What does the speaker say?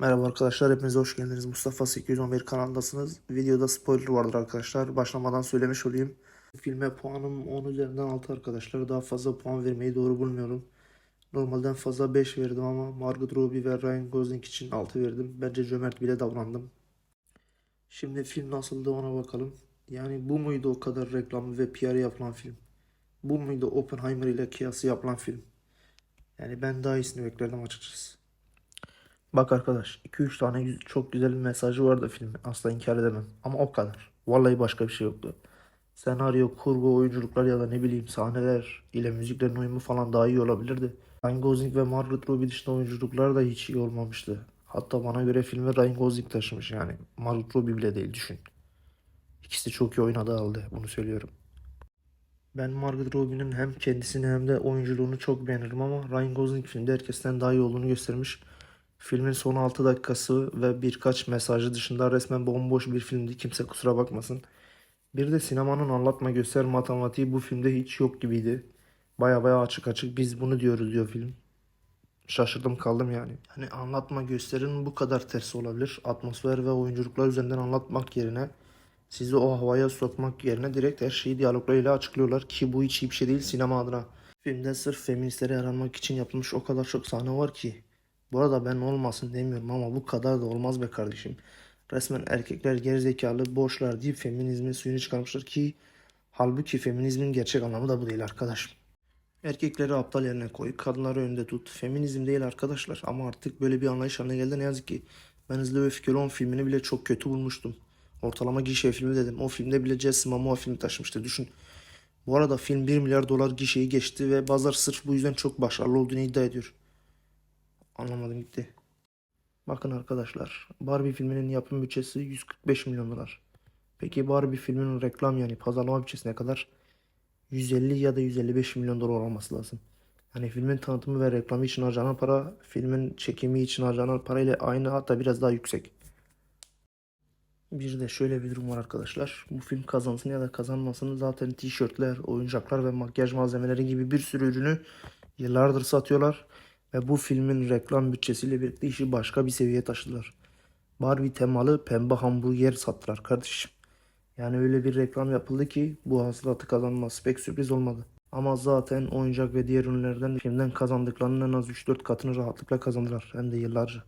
Merhaba arkadaşlar, hepinize hoş geldiniz. Mustafa 811 kanalındasınız. Videoda spoiler vardır arkadaşlar. Başlamadan söylemiş olayım. Filme puanım 10 üzerinden 6 arkadaşlar. Daha fazla puan vermeyi doğru bulmuyorum. Normalden fazla 5 verdim ama Margot Robbie ve Ryan Gosling için 6 verdim. Bence cömert bile davrandım. Şimdi film nasıldı ona bakalım. Yani bu muydu o kadar reklamı ve PR yapılan film? Bu muydu Oppenheimer ile kıyası yapılan film? Yani ben daha iyisini beklerdim açıkçası. Bak arkadaş 2-3 tane çok güzel bir mesajı vardı filmin. Asla inkar edemem. Ama o kadar. Vallahi başka bir şey yoktu. Senaryo, kurgu, oyunculuklar ya da ne bileyim sahneler ile müziklerin uyumu falan daha iyi olabilirdi. Ryan Gosling ve Margot Robbie dışında oyunculuklar da hiç iyi olmamıştı. Hatta bana göre filmi Ryan Gosling taşımış yani. Margot Robbie bile değil düşün. İkisi çok iyi oynadı halde bunu söylüyorum. Ben Margot Robbie'nin hem kendisini hem de oyunculuğunu çok beğenirim ama Ryan Gosling filmde herkesten daha iyi olduğunu göstermiş. Filmin son 6 dakikası ve birkaç mesajı dışında resmen bomboş bir filmdi. Kimse kusura bakmasın. Bir de sinemanın anlatma göster matematiği bu filmde hiç yok gibiydi. Baya baya açık açık biz bunu diyoruz diyor film. Şaşırdım kaldım yani. Hani anlatma gösterin bu kadar tersi olabilir. Atmosfer ve oyunculuklar üzerinden anlatmak yerine sizi o havaya sokmak yerine direkt her şeyi diyaloglarıyla açıklıyorlar ki bu hiç iyi bir şey değil sinema adına. Filmde sırf feministleri yaranmak için yapılmış o kadar çok sahne var ki. Bu arada ben olmasın demiyorum ama bu kadar da olmaz be kardeşim. Resmen erkekler gerizekalı boşlar deyip feminizmin suyunu çıkarmışlar ki halbuki feminizmin gerçek anlamı da bu değil arkadaşım. Erkekleri aptal yerine koy, kadınları önde tut. Feminizm değil arkadaşlar ama artık böyle bir anlayış haline geldi ne yazık ki. Ben Hızlı ve Öfkeli 10 filmini bile çok kötü bulmuştum. Ortalama gişe filmi dedim. O filmde bile Jason Momoa filmi taşımıştı düşün. Bu arada film 1 milyar dolar gişeyi geçti ve bazıları sırf bu yüzden çok başarılı olduğunu iddia ediyor. Anlamadım gitti. Bakın arkadaşlar, Barbie filminin yapım bütçesi 145 milyon dolar. Peki Barbie filminin reklam yani pazarlama bütçesi ne kadar? 150 ya da 155 milyon dolar olması lazım. Yani filmin tanıtımı ve reklamı için harcanan para, filmin çekimi için harcanan parayla aynı hatta biraz daha yüksek. Bir de şöyle bir durum var arkadaşlar. Bu film kazansın ya da kazanmasın zaten tişörtler, oyuncaklar ve makyaj malzemeleri gibi bir sürü ürünü yıllardır satıyorlar. Ve bu filmin reklam bütçesiyle birlikte işi başka bir seviyeye taşıdılar. Barbie temalı pembe hamburger sattılar kardeşim. Yani öyle bir reklam yapıldı ki bu hasılatı kazanması pek sürpriz olmadı. Ama zaten oyuncak ve diğer ürünlerden filmden kazandıklarının en az 3-4 katını rahatlıkla kazandılar. Hem de yıllarca.